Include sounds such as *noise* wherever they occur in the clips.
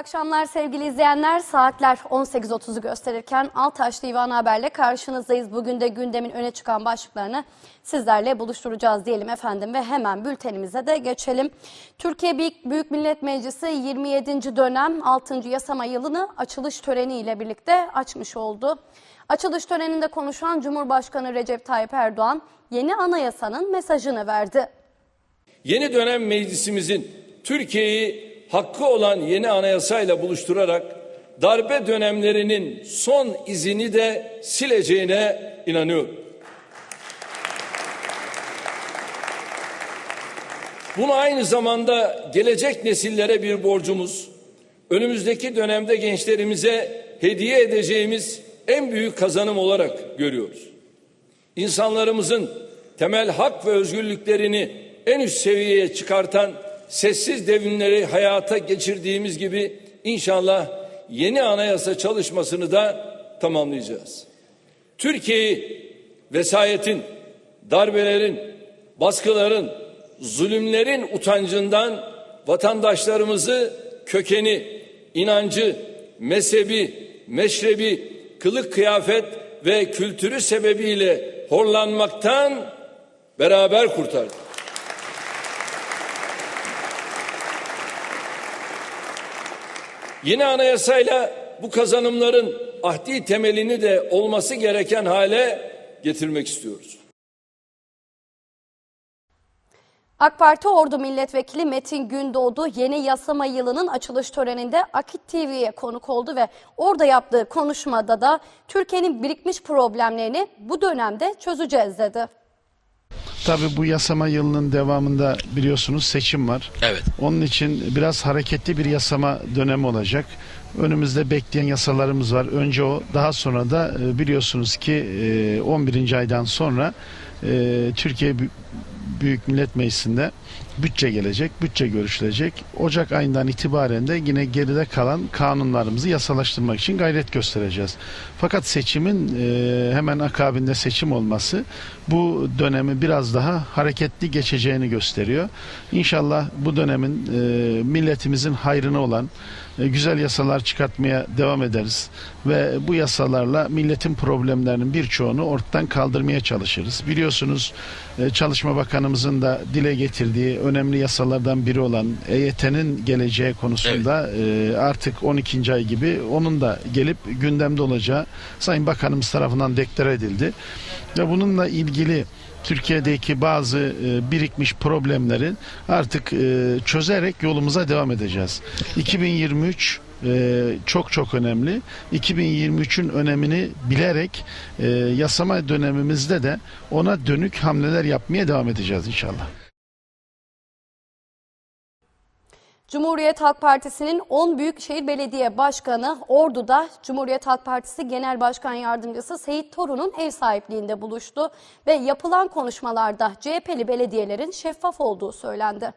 akşamlar sevgili izleyenler. Saatler 18.30'u gösterirken Altaş Divan Haber'le karşınızdayız. Bugün de gündemin öne çıkan başlıklarını sizlerle buluşturacağız diyelim efendim ve hemen bültenimize de geçelim. Türkiye Büyük, Millet Meclisi 27. dönem 6. yasama yılını açılış töreniyle birlikte açmış oldu. Açılış töreninde konuşan Cumhurbaşkanı Recep Tayyip Erdoğan yeni anayasanın mesajını verdi. Yeni dönem meclisimizin Türkiye'yi hakkı olan yeni anayasayla buluşturarak darbe dönemlerinin son izini de sileceğine inanıyorum. Bunu aynı zamanda gelecek nesillere bir borcumuz, önümüzdeki dönemde gençlerimize hediye edeceğimiz en büyük kazanım olarak görüyoruz. İnsanlarımızın temel hak ve özgürlüklerini en üst seviyeye çıkartan sessiz devrimleri hayata geçirdiğimiz gibi inşallah yeni anayasa çalışmasını da tamamlayacağız. Türkiye'yi vesayetin, darbelerin, baskıların, zulümlerin utancından vatandaşlarımızı kökeni, inancı, mezhebi, meşrebi, kılık kıyafet ve kültürü sebebiyle horlanmaktan beraber kurtardık. Yeni anayasayla bu kazanımların ahdi temelini de olması gereken hale getirmek istiyoruz. AK Parti Ordu Milletvekili Metin Gündoğdu yeni yasama yılının açılış töreninde Akit TV'ye konuk oldu ve orada yaptığı konuşmada da Türkiye'nin birikmiş problemlerini bu dönemde çözeceğiz dedi. Tabii bu yasama yılının devamında biliyorsunuz seçim var. Evet. Onun için biraz hareketli bir yasama dönemi olacak. Önümüzde bekleyen yasalarımız var. Önce o daha sonra da e, biliyorsunuz ki e, 11. aydan sonra e, Türkiye Bü- Büyük Millet Meclisi'nde bütçe gelecek, bütçe görüşülecek. Ocak ayından itibaren de yine geride kalan kanunlarımızı yasalaştırmak için gayret göstereceğiz. Fakat seçimin e, hemen akabinde seçim olması bu dönemi biraz daha hareketli geçeceğini gösteriyor. İnşallah bu dönemin e, milletimizin hayrına olan e, güzel yasalar çıkartmaya devam ederiz ve bu yasalarla milletin problemlerinin birçoğunu ortadan kaldırmaya çalışırız. Biliyorsunuz e, Çalışma Bakanımızın da dile getirdiği önemli yasalardan biri olan EYT'nin geleceği konusunda e, artık 12. ay gibi onun da gelip gündemde olacağı Sayın Bakanımız tarafından deklare edildi. Ve bununla ilgili Türkiye'deki bazı e, birikmiş problemleri artık e, çözerek yolumuza devam edeceğiz. 2023 e, çok çok önemli. 2023'ün önemini bilerek e, yasama dönemimizde de ona dönük hamleler yapmaya devam edeceğiz inşallah. Cumhuriyet Halk Partisi'nin 10 Büyükşehir Belediye Başkanı Ordu'da Cumhuriyet Halk Partisi Genel Başkan Yardımcısı Seyit Torun'un ev sahipliğinde buluştu ve yapılan konuşmalarda CHP'li belediyelerin şeffaf olduğu söylendi.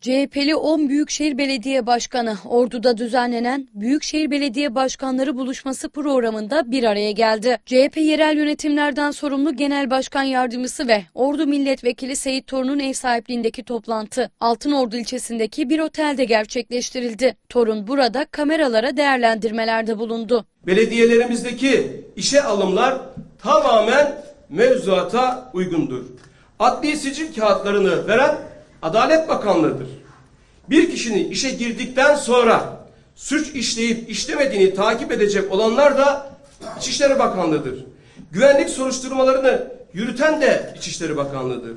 CHP'li 10 Büyükşehir Belediye Başkanı Ordu'da düzenlenen Büyükşehir Belediye Başkanları Buluşması programında bir araya geldi. CHP yerel yönetimlerden sorumlu Genel Başkan Yardımcısı ve Ordu Milletvekili Seyit Torun'un ev sahipliğindeki toplantı Altınordu ilçesindeki bir otelde gerçekleştirildi. Torun burada kameralara değerlendirmelerde bulundu. Belediyelerimizdeki işe alımlar tamamen mevzuata uygundur. Adli sicil kağıtlarını veren Adalet Bakanlığı'dır. Bir kişinin işe girdikten sonra suç işleyip işlemediğini takip edecek olanlar da İçişleri Bakanlığı'dır. Güvenlik soruşturmalarını yürüten de İçişleri Bakanlığı'dır.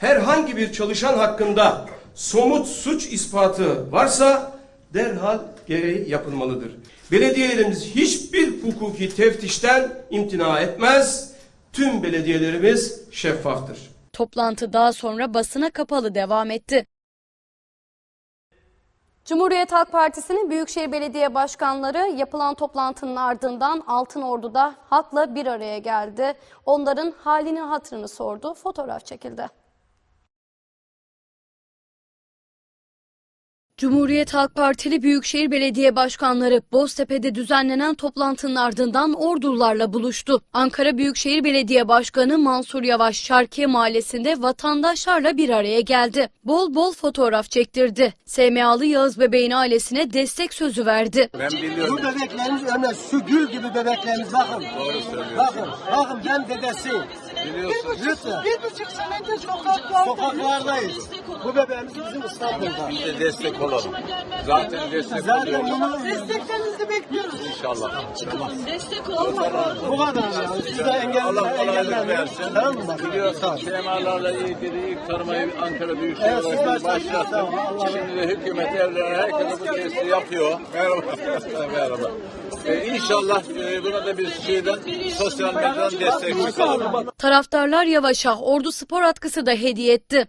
Herhangi bir çalışan hakkında somut suç ispatı varsa derhal gereği yapılmalıdır. Belediyelerimiz hiçbir hukuki teftişten imtina etmez. Tüm belediyelerimiz şeffaftır. Toplantı daha sonra basına kapalı devam etti. Cumhuriyet Halk Partisi'nin Büyükşehir Belediye Başkanları yapılan toplantının ardından Altınordu'da halkla bir araya geldi. Onların halini hatırını sordu. Fotoğraf çekildi. Cumhuriyet Halk Partili Büyükşehir Belediye Başkanları Boztepe'de düzenlenen toplantının ardından ordularla buluştu. Ankara Büyükşehir Belediye Başkanı Mansur Yavaş Şarkiye Mahallesi'nde vatandaşlarla bir araya geldi. Bol bol fotoğraf çektirdi. SMA'lı Yağız Bebeğin ailesine destek sözü verdi. Ben biliyorum. Bu bebeklerimiz ölmez. Şu gül gibi bebeklerimiz bakın. Doğru söylüyorsun. Bakın, bakın ben dedesiyim. Biliyorsun. Lütfen. Bir buçuk senedir sokaklarda. Sokaklardayız. Bu bebeğimiz bizim İstanbul'da. Biz de destek olalım. Zaten destek Zaten oluyoruz. bunu Desteklerinizi bekliyoruz. İnşallah. bu kadar yani. Siz de engelli, Allah kolaylık engellenmeyin. versin. Tamam mı? Bak. Biliyorsun SMA'larla ilgili ilk tanımayı Ankara Büyükşehir Evet, başlattı. Şimdi de hükümet evlerine herkese bu desteği yapıyor. Merhaba. Merhaba. Ee, inşallah e, buna da bir şeyden sosyal medyadan destek çıkalım. Taraftarlar Yavaş'a Ordu Spor atkısı da hediye etti.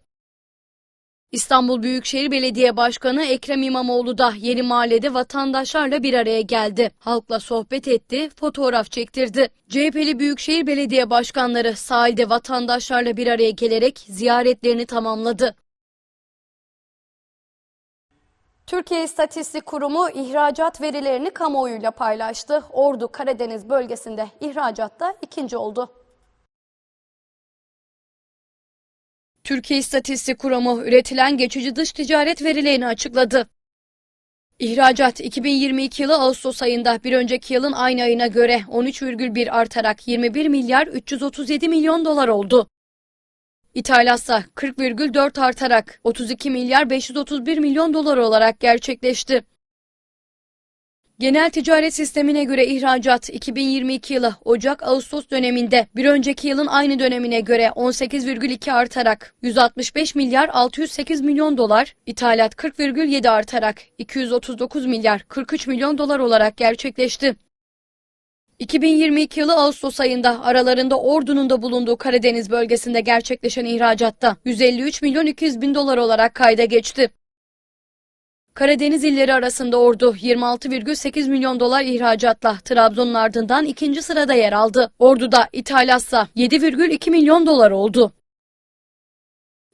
İstanbul Büyükşehir Belediye Başkanı Ekrem İmamoğlu da Yeni Mahalle'de vatandaşlarla bir araya geldi. Halkla sohbet etti, fotoğraf çektirdi. CHP'li Büyükşehir Belediye Başkanları sahilde vatandaşlarla bir araya gelerek ziyaretlerini tamamladı. Türkiye İstatistik Kurumu ihracat verilerini kamuoyuyla paylaştı. Ordu Karadeniz bölgesinde ihracatta ikinci oldu. Türkiye İstatistik Kurumu üretilen geçici dış ticaret verilerini açıkladı. İhracat 2022 yılı Ağustos ayında bir önceki yılın aynı ayına göre 13,1 artarak 21 milyar 337 milyon dolar oldu. İthalatsa 40,4 artarak 32 milyar 531 milyon dolar olarak gerçekleşti. Genel ticaret sistemine göre ihracat 2022 yılı Ocak-Ağustos döneminde bir önceki yılın aynı dönemine göre 18,2 artarak 165 milyar 608 milyon dolar, ithalat 40,7 artarak 239 milyar 43 milyon dolar olarak gerçekleşti. 2022 yılı Ağustos ayında aralarında Ordu'nun da bulunduğu Karadeniz bölgesinde gerçekleşen ihracatta 153 milyon 200 bin dolar olarak kayda geçti. Karadeniz illeri arasında Ordu 26,8 milyon dolar ihracatla Trabzon'un ardından ikinci sırada yer aldı. Ordu'da ithalatsa 7,2 milyon dolar oldu.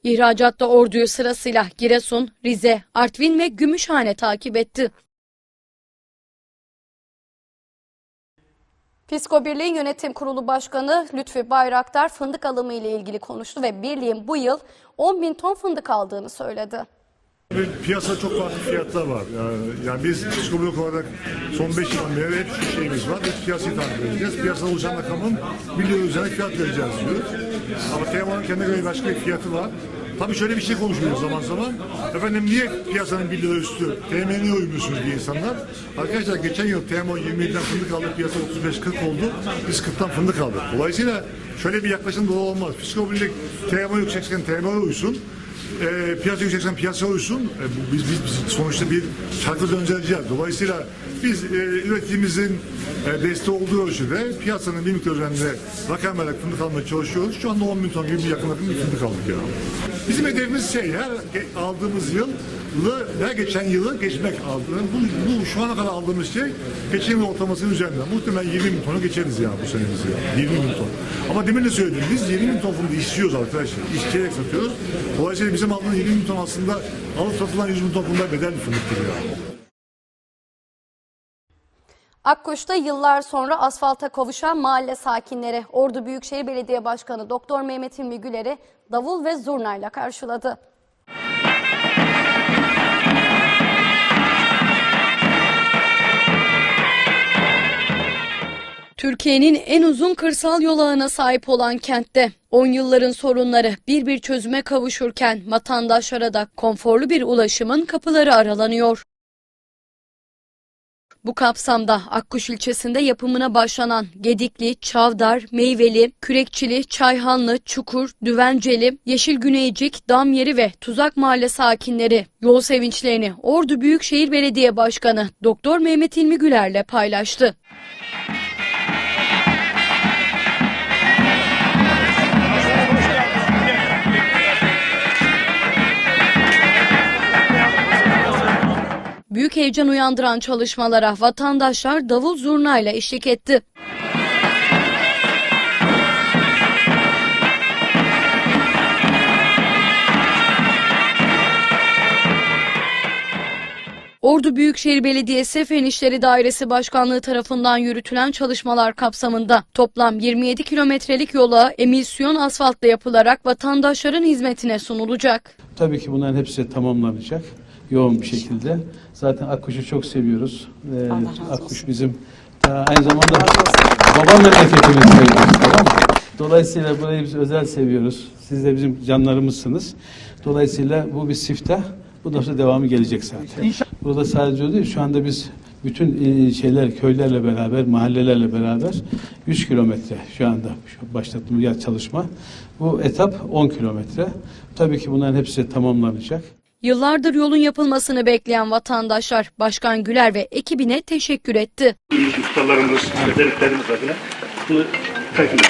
İhracatta Ordu'yu sırasıyla Giresun, Rize, Artvin ve Gümüşhane takip etti. Fisko Birliği Yönetim Kurulu Başkanı Lütfi Bayraktar fındık alımı ile ilgili konuştu ve birliğin bu yıl 10 bin ton fındık aldığını söyledi. Piyasada çok farklı fiyatlar var. Yani, biz psikolojik olarak son 5 yıldan beri hep şu şeyimiz var. Biz piyasayı takip edeceğiz. Piyasada oluşan rakamın milyon üzerine fiyat vereceğiz diyor. Ama Teoman'ın kendine göre başka bir fiyatı var. Tabii şöyle bir şey konuşuyoruz zaman zaman. Efendim niye piyasanın 1 lira üstü? TM'ye uymuyorsunuz diye insanlar. Arkadaşlar geçen yıl TMO 27'den fındık aldı. Piyasa 35-40 oldu. Biz 40'tan fındık aldık. Dolayısıyla şöyle bir yaklaşım doğru olmaz. Psikolojik TMO yüksekken TMO'ya uysun e, piyasa yükseksen piyasa uysun. E, bu- biz, biz, biz sonuçta bir çarkı döndüreceğiz. Dolayısıyla biz e, üretimimizin e, desteği olduğu ölçüde piyasanın bir miktar üzerinde rakam vererek fındık almaya çalışıyoruz. Şu anda 10 bin ton gibi bir yakın bir fındık aldık ya. Bizim hedefimiz şey her aldığımız yıl her geçen yılı geçmek aldığımız bu, bu şu ana kadar aldığımız şey geçen yıl ortalamasının üzerinde. Muhtemelen 20 bin tonu geçeriz ya bu senemiz ya. 20 bin ton. Ama demin de söyledim biz 20 bin ton fındık istiyoruz arkadaşlar. İsteyerek satıyoruz. Dolayısıyla bizim aldığımız 20 bin ton aslında alıp satılan 100 bin ton fındık bedel bir fındıktır ya. Akkuş'ta yıllar sonra asfalta kavuşan mahalle sakinleri Ordu Büyükşehir Belediye Başkanı Doktor Mehmet İlmi Güler'i davul ve zurnayla karşıladı. Türkiye'nin en uzun kırsal yol ağına sahip olan kentte 10 yılların sorunları bir bir çözüme kavuşurken vatandaşlara da konforlu bir ulaşımın kapıları aralanıyor. Bu kapsamda Akkuş ilçesinde yapımına başlanan Gedikli, Çavdar, Meyveli, Kürekçili, Çayhanlı, Çukur, Düvenceli, Yeşil Güneycik, Damyeri ve Tuzak Mahalle sakinleri yol sevinçlerini Ordu Büyükşehir Belediye Başkanı Doktor Mehmet İlmi Güler'le paylaştı. Heyecan uyandıran çalışmalara vatandaşlar davul zurnayla eşlik etti. Ordu Büyükşehir Belediyesi Fen İşleri Dairesi Başkanlığı tarafından yürütülen çalışmalar kapsamında toplam 27 kilometrelik yola emisyon asfaltla yapılarak vatandaşların hizmetine sunulacak. Tabii ki bunların hepsi tamamlanacak yoğun bir şekilde. Zaten Akkuş'u çok seviyoruz. Ee, Akkuş bizim ta aynı zamanda baba memleketimiz sayılır. Tamam mı? Dolayısıyla burayı biz özel seviyoruz. Siz de bizim canlarımızsınız. Dolayısıyla bu bir siftah. Bundan sonra devamı gelecek zaten. Burada sadece değil. Şu anda biz bütün e, şeyler köylerle beraber, mahallelerle beraber 100 kilometre şu anda başlattığımız çalışma. Bu etap 10 kilometre. Tabii ki bunların hepsi tamamlanacak. Yıllardır yolun yapılmasını bekleyen vatandaşlar Başkan Güler ve ekibine teşekkür etti. Ustalarımız, özelliklerimiz adına bunu takip.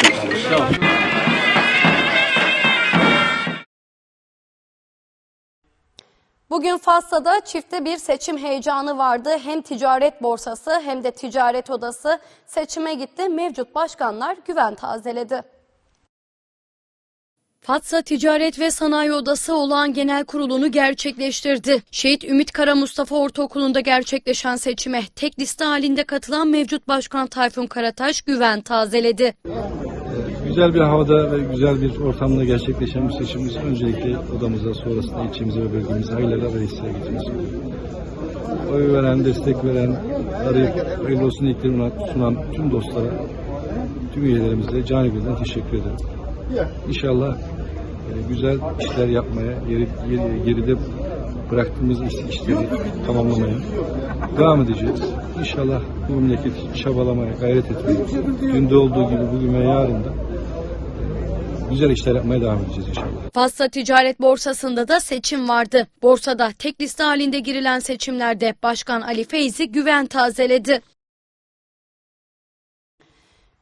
Bugün Fas'ta çifte bir seçim heyecanı vardı. Hem ticaret borsası hem de ticaret odası seçime gitti. Mevcut başkanlar güven tazeledi. Fatsa Ticaret ve Sanayi Odası olağan genel kurulunu gerçekleştirdi. Şehit Ümit Kara Mustafa Ortaokulu'nda gerçekleşen seçime tek liste halinde katılan mevcut başkan Tayfun Karataş güven tazeledi. Güzel bir havada ve güzel bir ortamda gerçekleşen bu seçimimiz öncelikle odamıza, sonrasında ilçemize ve bölgemize hayırlara ve iyisiyle gitmesi. Oy veren, destek veren, arayıp hayırlı olsun dileklerini sunan tüm dostlara, tüm üyelerimize canı gönülden teşekkür ederim. İnşallah güzel işler yapmaya, geri, geri- geride bıraktığımız iş- işleri tamamlamaya devam edeceğiz. İnşallah bu memleketi çabalamaya, gayret etmeye, dünde olduğu gibi bugün ve yarın da e, güzel işler yapmaya devam edeceğiz inşallah. Fatsa Ticaret Borsası'nda da seçim vardı. Borsada tek liste halinde girilen seçimlerde Başkan Ali Feyzi güven tazeledi.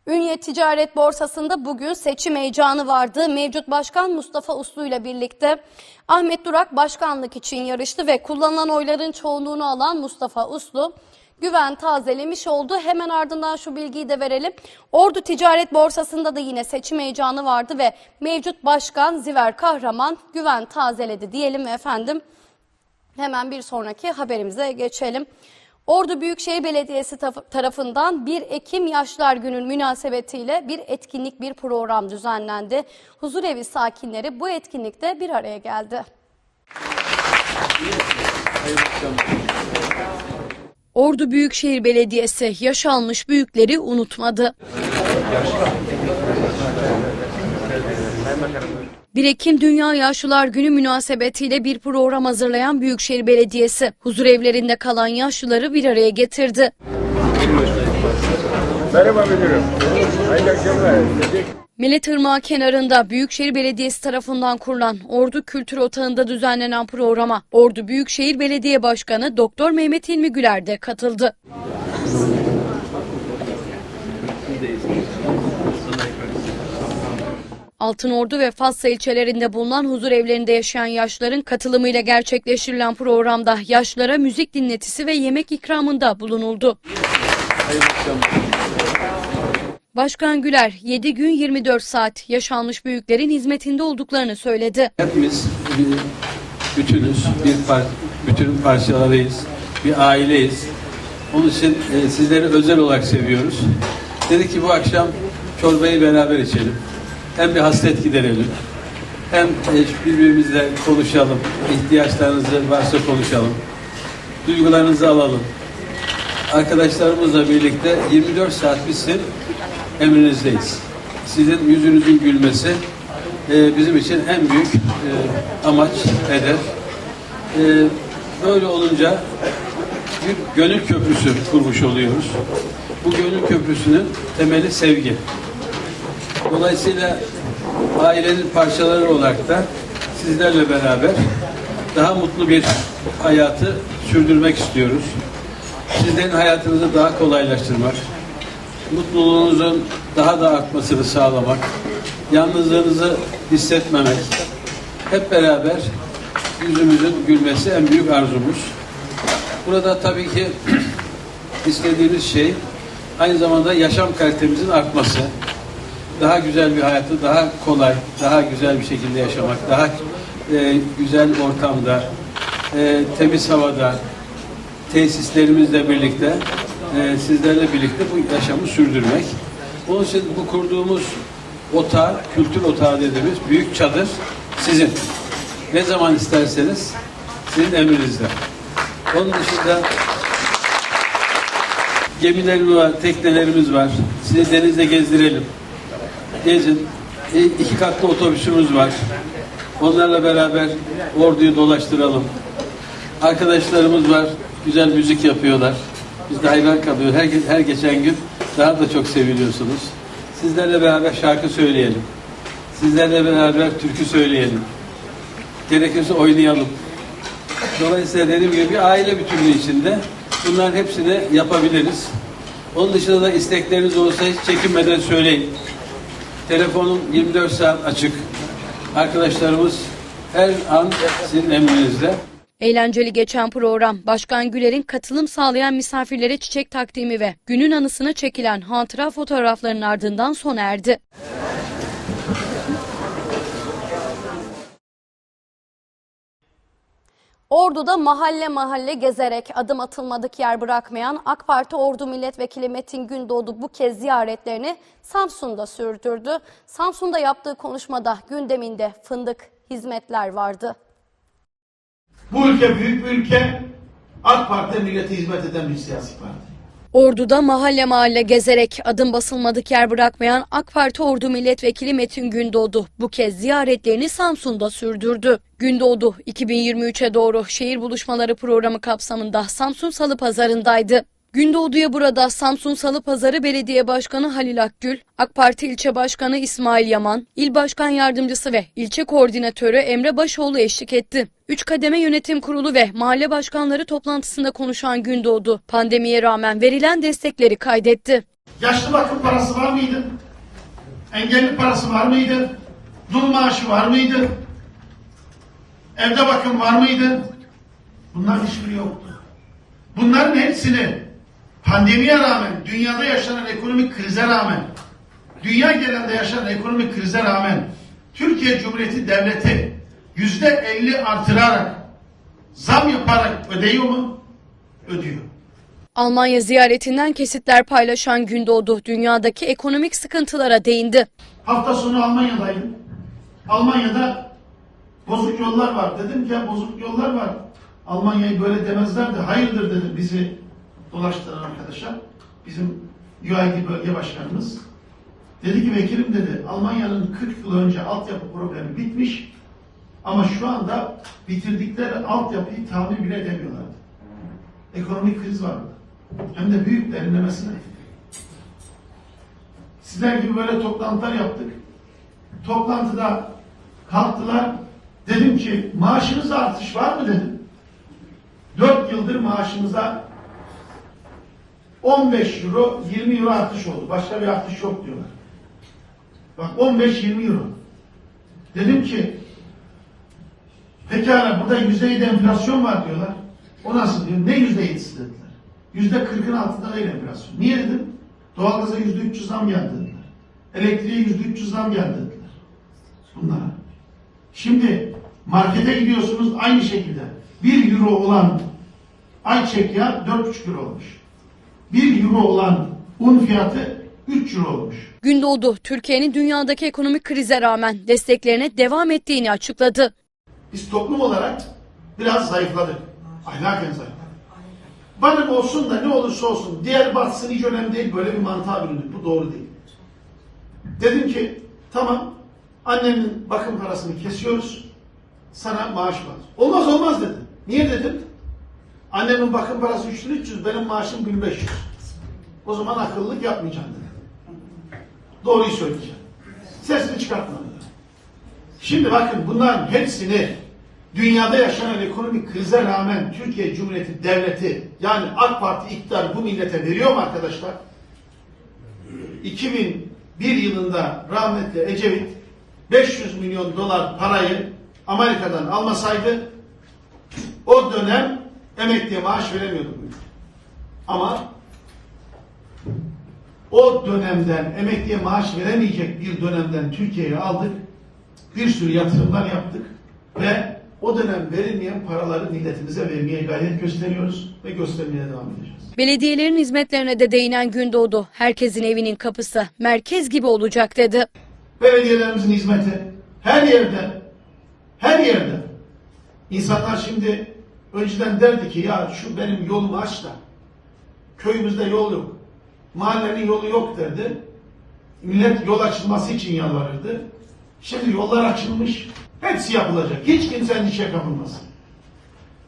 Ünye Ticaret Borsası'nda bugün seçim heyecanı vardı. Mevcut başkan Mustafa Uslu ile birlikte Ahmet Durak başkanlık için yarıştı ve kullanılan oyların çoğunluğunu alan Mustafa Uslu güven tazelemiş oldu. Hemen ardından şu bilgiyi de verelim. Ordu Ticaret Borsası'nda da yine seçim heyecanı vardı ve mevcut başkan Ziver Kahraman güven tazeledi diyelim efendim. Hemen bir sonraki haberimize geçelim. Ordu Büyükşehir Belediyesi tarafından 1 Ekim Yaşlar Günü münasebetiyle bir etkinlik, bir program düzenlendi. Huzurevi sakinleri bu etkinlikte bir araya geldi. Ordu Büyükşehir Belediyesi yaş almış büyükleri unutmadı. 1 Ekim Dünya Yaşlılar Günü münasebetiyle bir program hazırlayan Büyükşehir Belediyesi huzur evlerinde kalan yaşlıları bir araya getirdi. Millet Irmağı kenarında Büyükşehir Belediyesi tarafından kurulan Ordu Kültür Otağı'nda düzenlenen programa Ordu Büyükşehir Belediye Başkanı Doktor Mehmet İlmi Güler de katıldı. Altınordu ve Fatsa ilçelerinde bulunan huzur evlerinde yaşayan yaşların katılımıyla gerçekleştirilen programda yaşlara müzik dinletisi ve yemek ikramında bulunuldu. Başkan Güler 7 gün 24 saat yaşanmış büyüklerin hizmetinde olduklarını söyledi. Hepimiz bir bütünüz, bir par bütünün parçalarıyız, bir aileyiz. Onun için e, sizleri özel olarak seviyoruz. Dedik ki bu akşam çorbayı beraber içelim. Hem bir hasret giderelim, hem e, birbirimizle konuşalım, ihtiyaçlarınızı varsa konuşalım, duygularınızı alalım. Arkadaşlarımızla birlikte 24 saat biz sizin emrinizdeyiz. Sizin yüzünüzün gülmesi e, bizim için en büyük e, amaç, hedef. Böyle olunca bir gönül köprüsü kurmuş oluyoruz. Bu gönül köprüsünün temeli sevgi. Dolayısıyla ailenin parçaları olarak da sizlerle beraber daha mutlu bir hayatı sürdürmek istiyoruz. Sizlerin hayatınızı daha kolaylaştırmak, mutluluğunuzun daha da artmasını sağlamak, yalnızlığınızı hissetmemek, hep beraber yüzümüzün gülmesi en büyük arzumuz. Burada tabii ki *clears throat* istediğimiz şey aynı zamanda yaşam kalitemizin artması. Daha güzel bir hayatı daha kolay, daha güzel bir şekilde yaşamak, daha e, güzel ortamda, e, temiz havada, tesislerimizle birlikte e, sizlerle birlikte bu yaşamı sürdürmek. Onun için bu kurduğumuz otağı, kültür otağı dediğimiz büyük çadır sizin. Ne zaman isterseniz sizin emrinizde. Onun dışında gemilerimiz var, teknelerimiz var. Sizi denizde gezdirelim. Gezin. E, iki katlı otobüsümüz var. Onlarla beraber orduyu dolaştıralım. Arkadaşlarımız var. Güzel müzik yapıyorlar. Biz de hayran kalıyoruz. Her, her geçen gün daha da çok seviliyorsunuz. Sizlerle beraber şarkı söyleyelim. Sizlerle beraber türkü söyleyelim. Gerekirse oynayalım. Dolayısıyla dediğim gibi bir aile bütünlüğü içinde bunların hepsini yapabiliriz. Onun dışında da istekleriniz olursa hiç çekinmeden söyleyin. Telefonum 24 saat açık. Arkadaşlarımız her an sizin emrinizde. Eğlenceli geçen program Başkan Güler'in katılım sağlayan misafirlere çiçek takdimi ve günün anısına çekilen hatıra fotoğraflarının ardından sona erdi. Ordu'da mahalle mahalle gezerek adım atılmadık yer bırakmayan AK Parti Ordu Milletvekili Metin Gündoğdu bu kez ziyaretlerini Samsun'da sürdürdü. Samsun'da yaptığı konuşmada gündeminde fındık hizmetler vardı. Bu ülke büyük bir ülke. AK Parti millete hizmet eden bir siyasi parti. Ordu'da mahalle mahalle gezerek adım basılmadık yer bırakmayan AK Parti Ordu Milletvekili Metin Gündoğdu bu kez ziyaretlerini Samsun'da sürdürdü. Gündoğdu 2023'e doğru şehir buluşmaları programı kapsamında Samsun Salı Pazarı'ndaydı. Gündoğdu'ya burada Samsun Salı Pazarı Belediye Başkanı Halil Akgül, AK Parti İlçe Başkanı İsmail Yaman, İl Başkan Yardımcısı ve İlçe Koordinatörü Emre Başoğlu eşlik etti. Üç kademe yönetim kurulu ve mahalle başkanları toplantısında konuşan Gündoğdu, pandemiye rağmen verilen destekleri kaydetti. Yaşlı bakım parası var mıydı? Engelli parası var mıydı? Dul maaşı var mıydı? Evde bakım var mıydı? Bunların hiçbiri yoktu. Bunların hepsini pandemiye rağmen, dünyada yaşanan ekonomik krize rağmen, dünya genelinde yaşanan ekonomik krize rağmen Türkiye Cumhuriyeti Devleti yüzde elli artırarak zam yaparak ödeyor mu? Ödüyor. Almanya ziyaretinden kesitler paylaşan Gündoğdu, dünyadaki ekonomik sıkıntılara değindi. Hafta sonu Almanya'daydım. Almanya'da bozuk yollar var. Dedim ki ya bozuk yollar var. Almanya'yı böyle demezler de hayırdır dedim bizi dolaştıran arkadaşa. Bizim UID bölge başkanımız. Dedi ki vekilim dedi Almanya'nın 40 yıl önce altyapı problemi bitmiş ama şu anda bitirdikleri altyapıyı tamir bile edemiyorlardı. Ekonomik kriz vardı. Hem de büyük derinlemesine. Sizler gibi böyle toplantılar yaptık. Toplantıda kalktılar. Dedim ki maaşınız artış var mı dedim. Dört yıldır maaşımıza 15 euro, 20 euro artış oldu. Başka bir artış yok diyorlar. Bak 15-20 euro. Dedim ki pekala burada yüzde enflasyon var diyorlar. O nasıl diyor? Ne yüzde yedisi dediler. Yüzde kırkın altında değil enflasyon. Niye dedim? Doğalgaza yüzde 300 zam geldi dediler. Elektriğe yüzde 300 zam geldi dediler. Bunlara. Şimdi markete gidiyorsunuz aynı şekilde. 1 euro olan ayçiçek yağı 4,5 euro olmuş. 1 euro olan un fiyatı 3 euro olmuş. Gündoğdu, Türkiye'nin dünyadaki ekonomik krize rağmen desteklerine devam ettiğini açıkladı. Biz toplum olarak biraz zayıfladık. Ahlaken zayıfladık. Bana olsun da ne olursa olsun diğer batsın hiç önemli değil böyle bir mantığa büründük. Bu doğru değil. Dedim ki tamam annenin bakım parasını kesiyoruz. Sana maaş var. Olmaz olmaz dedi. Niye dedim? Annemin bakım parası 3300 benim maaşım 1500. O zaman akıllılık yapmayacaksın dedi. Doğruyu söyleyeceğim. Sesini çıkartma dedi. Şimdi bakın bunların hepsini dünyada yaşanan ekonomik krize rağmen Türkiye Cumhuriyeti Devleti yani AK Parti iktidarı bu millete veriyor mu arkadaşlar? 2001 yılında rahmetli Ecevit 500 milyon dolar parayı Amerika'dan almasaydı o dönem emekliye maaş veremiyordu bu ülke. Ama o dönemden emekliye maaş veremeyecek bir dönemden Türkiye'yi aldık. Bir sürü yatırımlar yaptık ve o dönem verilmeyen paraları milletimize vermeye gayret gösteriyoruz ve göstermeye devam edeceğiz. Belediyelerin hizmetlerine de değinen Gündoğdu, herkesin evinin kapısı merkez gibi olacak dedi. Belediyelerimizin hizmeti her yerde, her yerde. İnsanlar şimdi önceden derdi ki ya şu benim yolumu aç da köyümüzde yol yok. Mahallenin yolu yok derdi. Millet yol açılması için yalvarırdı. Şimdi yollar açılmış. Hepsi yapılacak. Hiç kimsenin işe kapılmasın.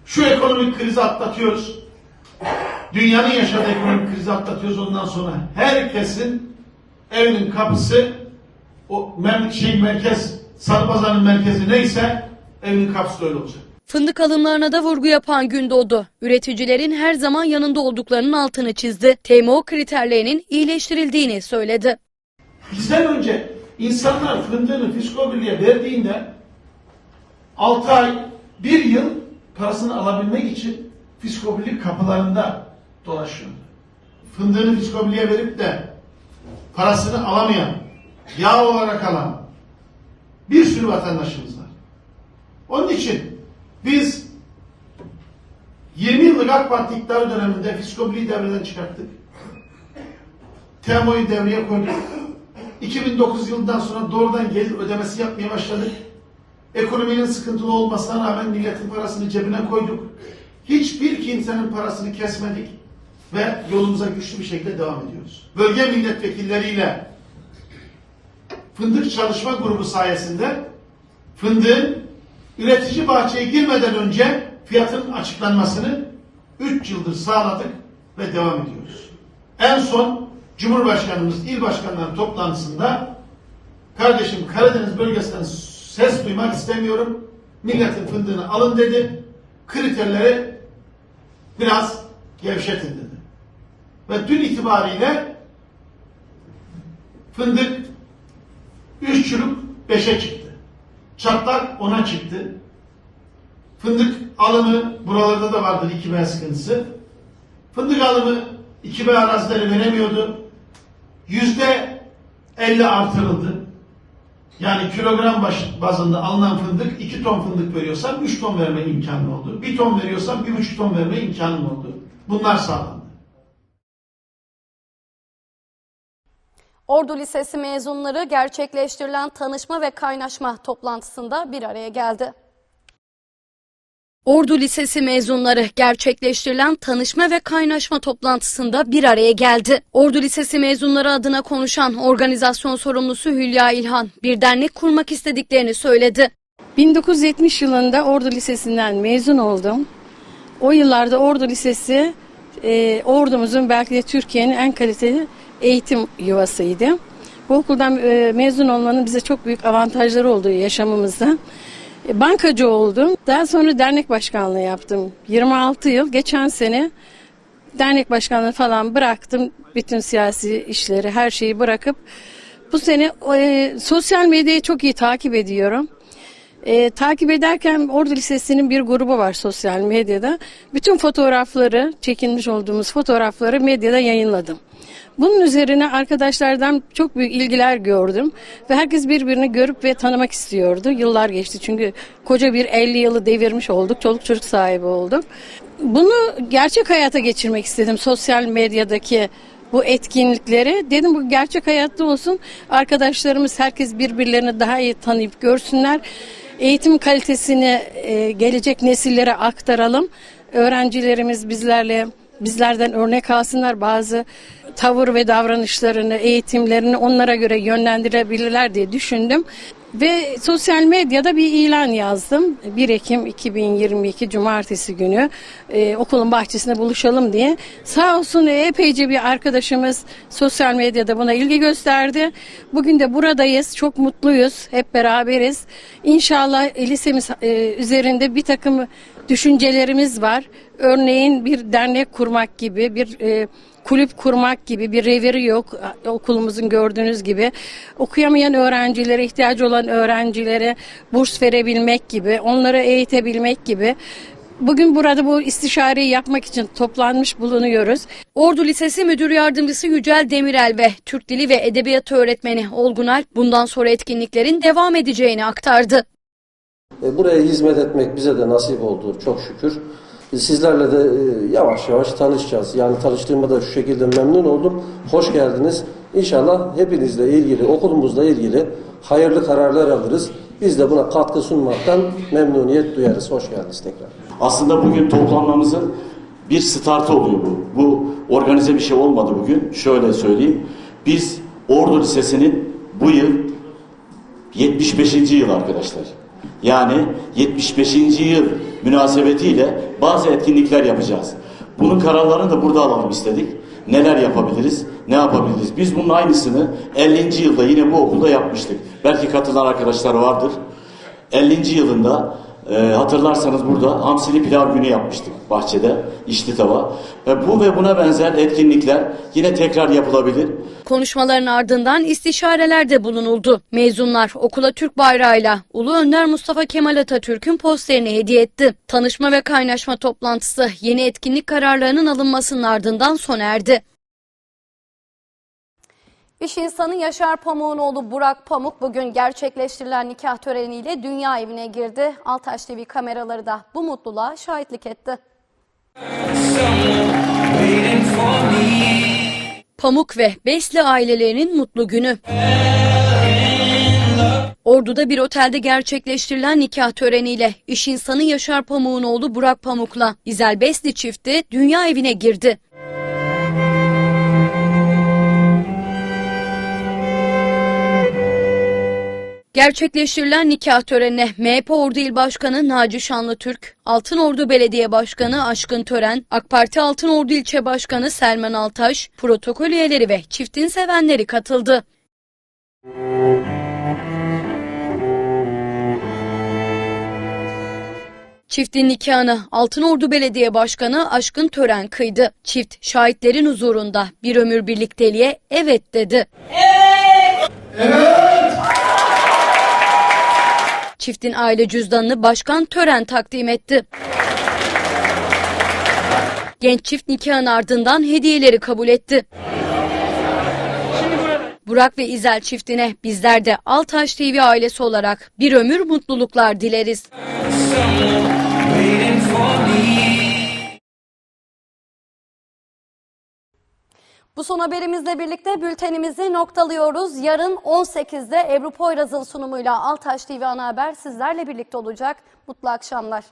Şu ekonomik krizi atlatıyoruz. Dünyanın yaşadığı ekonomik krizi atlatıyoruz. Ondan sonra herkesin evinin kapısı o mer şey merkez Sarpazar'ın merkezi neyse evinin kapısı öyle olacak. Fındık alımlarına da vurgu yapan Gündoğdu, üreticilerin her zaman yanında olduklarının altını çizdi. TMO kriterlerinin iyileştirildiğini söyledi. Bizden önce insanlar fındığını fiskobirliğe verdiğinde 6 ay, 1 yıl parasını alabilmek için fiskobirlik kapılarında dolaşıyordu. Fındığını fiskobirliğe verip de parasını alamayan, yağ olarak alan bir sürü vatandaşımız var. Onun için biz 20 yıllık AK Parti iktidarı döneminde fiskobirliği devreden çıkarttık. TMO'yu devreye koyduk. 2009 yılından sonra doğrudan gelir ödemesi yapmaya başladık. Ekonominin sıkıntılı olmasına rağmen milletin parasını cebine koyduk. Hiçbir kimsenin parasını kesmedik ve yolumuza güçlü bir şekilde devam ediyoruz. Bölge milletvekilleriyle fındık çalışma grubu sayesinde fındığın üretici bahçeye girmeden önce fiyatın açıklanmasını 3 yıldır sağladık ve devam ediyoruz. En son Cumhurbaşkanımız il başkanları toplantısında kardeşim Karadeniz bölgesinden ses duymak istemiyorum. Milletin fındığını alın dedi. Kriterleri biraz gevşetin dedi. Ve dün itibariyle fındık 3 çürük 5'e çıktı. Çatlak 10'a çıktı. Fındık alımı buralarda da vardır 2B sıkıntısı. Fındık alımı 2B arazileri veremiyordu. Yüzde 50 artırıldı. Yani kilogram baş, bazında alınan fındık 2 ton fındık veriyorsam 3 ton verme imkanı oldu. 1 ton veriyorsam 1,5 ton verme imkanım oldu. Bunlar sağlandı. Ordu Lisesi mezunları gerçekleştirilen tanışma ve kaynaşma toplantısında bir araya geldi. Ordu Lisesi mezunları gerçekleştirilen tanışma ve kaynaşma toplantısında bir araya geldi. Ordu Lisesi mezunları adına konuşan organizasyon sorumlusu Hülya İlhan bir dernek kurmak istediklerini söyledi. 1970 yılında Ordu Lisesi'nden mezun oldum. O yıllarda Ordu Lisesi e, ordumuzun belki de Türkiye'nin en kaliteli eğitim yuvasıydı. Bu okuldan e, mezun olmanın bize çok büyük avantajları oldu yaşamımızda. E, bankacı oldum. Daha sonra dernek başkanlığı yaptım. 26 yıl. Geçen sene dernek başkanlığı falan bıraktım. Bütün siyasi işleri, her şeyi bırakıp bu sene e, sosyal medyayı çok iyi takip ediyorum. E, takip ederken Ordu Lisesi'nin bir grubu var sosyal medyada. Bütün fotoğrafları, çekinmiş olduğumuz fotoğrafları medyada yayınladım. Bunun üzerine arkadaşlardan çok büyük ilgiler gördüm ve herkes birbirini görüp ve tanımak istiyordu. Yıllar geçti çünkü koca bir 50 yılı devirmiş olduk, çoluk çocuk sahibi olduk. Bunu gerçek hayata geçirmek istedim sosyal medyadaki bu etkinlikleri. Dedim bu gerçek hayatta olsun. Arkadaşlarımız herkes birbirlerini daha iyi tanıyıp görsünler. Eğitim kalitesini e, gelecek nesillere aktaralım. Öğrencilerimiz bizlerle bizlerden örnek alsınlar bazı tavır ve davranışlarını, eğitimlerini onlara göre yönlendirebilirler diye düşündüm. Ve sosyal medyada bir ilan yazdım. 1 Ekim 2022 Cumartesi günü e, okulun bahçesinde buluşalım diye. Sağ olsun epeyce bir arkadaşımız sosyal medyada buna ilgi gösterdi. Bugün de buradayız. Çok mutluyuz. Hep beraberiz. İnşallah lisemiz e, üzerinde bir takım düşüncelerimiz var. Örneğin bir dernek kurmak gibi, bir e, kulüp kurmak gibi bir reviri yok okulumuzun gördüğünüz gibi. Okuyamayan öğrencilere, ihtiyacı olan öğrencilere burs verebilmek gibi, onları eğitebilmek gibi. Bugün burada bu istişareyi yapmak için toplanmış bulunuyoruz. Ordu Lisesi Müdür Yardımcısı Yücel Demirel ve Türk Dili ve Edebiyatı öğretmeni Olgun Alp bundan sonra etkinliklerin devam edeceğini aktardı. E, buraya hizmet etmek bize de nasip oldu çok şükür. Sizlerle de e, yavaş yavaş tanışacağız. Yani tanıştığıma da şu şekilde memnun oldum. Hoş geldiniz. İnşallah hepinizle ilgili, okulumuzla ilgili hayırlı kararlar alırız. Biz de buna katkı sunmaktan memnuniyet duyarız. Hoş geldiniz tekrar. Aslında bugün toplanmamızın bir startı oluyor bu. Bu organize bir şey olmadı bugün. Şöyle söyleyeyim. Biz Ordu Lisesi'nin bu yıl 75. yıl arkadaşlar. Yani 75. yıl münasebetiyle bazı etkinlikler yapacağız. Bunun kararlarını da burada alalım istedik. Neler yapabiliriz, ne yapabiliriz? Biz bunun aynısını 50. yılda yine bu okulda yapmıştık. Belki katılan arkadaşlar vardır. 50. yılında e, hatırlarsanız burada hamsili pilav günü yapmıştık bahçede, içli tava. Ve bu ve buna benzer etkinlikler yine tekrar yapılabilir. Konuşmaların ardından istişarelerde bulunuldu. Mezunlar okula Türk bayrağıyla Ulu Önder Mustafa Kemal Atatürk'ün posterini hediye etti. Tanışma ve kaynaşma toplantısı yeni etkinlik kararlarının alınmasının ardından sona erdi. İş insanı Yaşar Pamuk'un oğlu Burak Pamuk bugün gerçekleştirilen nikah töreniyle dünya evine girdi. Altaş TV kameraları da bu mutluluğa şahitlik etti. Pamuk ve Besli ailelerinin mutlu günü. Ordu'da bir otelde gerçekleştirilen nikah töreniyle iş insanı Yaşar Pamuk'un oğlu Burak Pamuk'la İzel Besli çifti dünya evine girdi. Gerçekleştirilen nikah törenine MHP Ordu İl Başkanı Naci Şanlıtürk, Altınordu Belediye Başkanı Aşkın Tören, AK Parti Altınordu İlçe Başkanı Selman Altaş, protokol üyeleri ve çiftin sevenleri katıldı. Çiftin nikahını Altınordu Belediye Başkanı Aşkın Tören kıydı. Çift şahitlerin huzurunda bir ömür birlikteliğe evet dedi. Çiftin aile cüzdanını Başkan Tören takdim etti. Genç çift nikahın ardından hediyeleri kabul etti. Burak ve İzel çiftine bizler de Altaş TV ailesi olarak bir ömür mutluluklar dileriz. Bu son haberimizle birlikte bültenimizi noktalıyoruz. Yarın 18'de Ebru Poyraz'ın sunumuyla Altaş TV Ana Haber sizlerle birlikte olacak. Mutlu akşamlar.